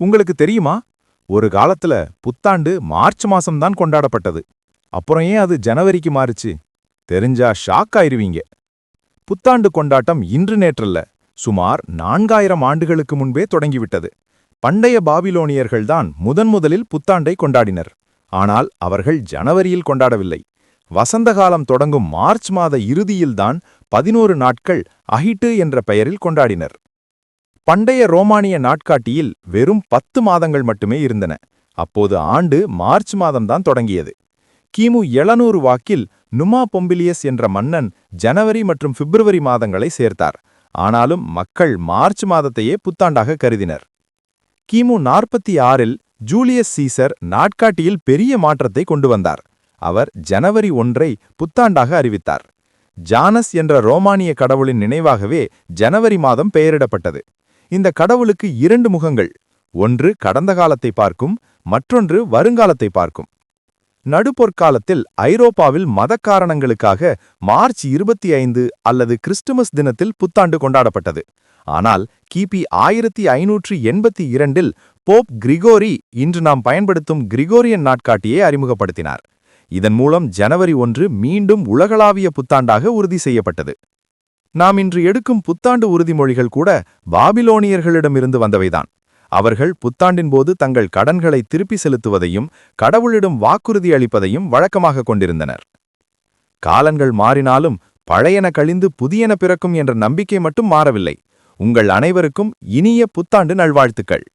உங்களுக்கு தெரியுமா? ஒரு காலத்துல புத்தாண்டு மார்ச் மாசம்தான் கொண்டாடப்பட்டது. அப்புறம் ஏன் அது ஜனவரிக்கு மாறுச்சு? தெரிஞ்சா ஷாக் ஆயிருவீங்க. புத்தாண்டு கொண்டாட்டம் இன்று நேற்றல்ல சுமார் நான்காயிரம் ஆண்டுகளுக்கு முன்பே தொடங்கிவிட்டது. பண்டைய பாபிலோனியர்கள்தான் முதன் முதலில் புத்தாண்டை கொண்டாடினர். ஆனால் அவர்கள் ஜனவரியில் கொண்டாடவில்லை. வசந்த காலம் தொடங்கும் மார்ச் மாத இறுதியில்தான் பதினோரு நாட்கள் அஹிட்டு என்ற பெயரில் கொண்டாடினர். பண்டைய ரோமானிய நாட்காட்டியில் வெறும் பத்து மாதங்கள் மட்டுமே இருந்தன. அப்போது ஆண்டு மார்ச் மாதம்தான் தொடங்கியது. கிமு எழுநூறு வாக்கில் நுமா பொம்பிலியஸ் என்ற மன்னன் ஜனவரி மற்றும் பிப்ரவரி மாதங்களை சேர்த்தார். ஆனாலும் மக்கள் மார்ச் மாதத்தையே புத்தாண்டாக கருதினர். கிமு நாற்பத்தி ஆறில் ஜூலியஸ் சீசர் நாட்காட்டியில் பெரிய மாற்றத்தை கொண்டு வந்தார். அவர் ஜனவரி ஒன்றை புத்தாண்டாக அறிவித்தார். ஜானஸ் என்ற ரோமானிய கடவுளின் நினைவாகவே ஜனவரி மாதம் பெயரிடப்பட்டது. இந்த கடவுளுக்கு இரண்டு முகங்கள். ஒன்று கடந்த காலத்தை பார்க்கும் மற்றொன்று வருங்காலத்தை பார்க்கும். நடுப்பொற்காலத்தில் ஐரோப்பாவில் மத காரணங்களுக்காக மார்ச் இருபத்தி ஐந்து அல்லது கிறிஸ்துமஸ் தினத்தில் புத்தாண்டு கொண்டாடப்பட்டது. ஆனால் கிபி ஆயிரத்தி ஐநூற்றி எண்பத்தி இரண்டில் போப் கிரிகோரி இன்று நாம் பயன்படுத்தும் கிரிகோரியன் நாட்காட்டியை அறிமுகப்படுத்தினார். இதன் மூலம் ஜனவரி ஒன்று மீண்டும் உலகளாவிய புத்தாண்டாக உறுதி செய்யப்பட்டது. நாம் இன்று எடுக்கும் புத்தாண்டு உறுதிமொழிகள் கூட பாபிலோனியர்களிடமிருந்து வந்தவைதான். அவர்கள் புத்தாண்டின் போது தங்கள் கடன்களை திருப்பி செலுத்துவதையும் கடவுளிடம் வாக்குறுதி அளிப்பதையும் வழக்கமாக கொண்டிருந்தனர். காலங்கள் மாறினாலும் பழையன கழிந்து புதியன பிறக்கும் என்ற நம்பிக்கை மட்டும் மாறவில்லை. உங்கள் அனைவருக்கும் இனிய புத்தாண்டு நல்வாழ்த்துக்கள்.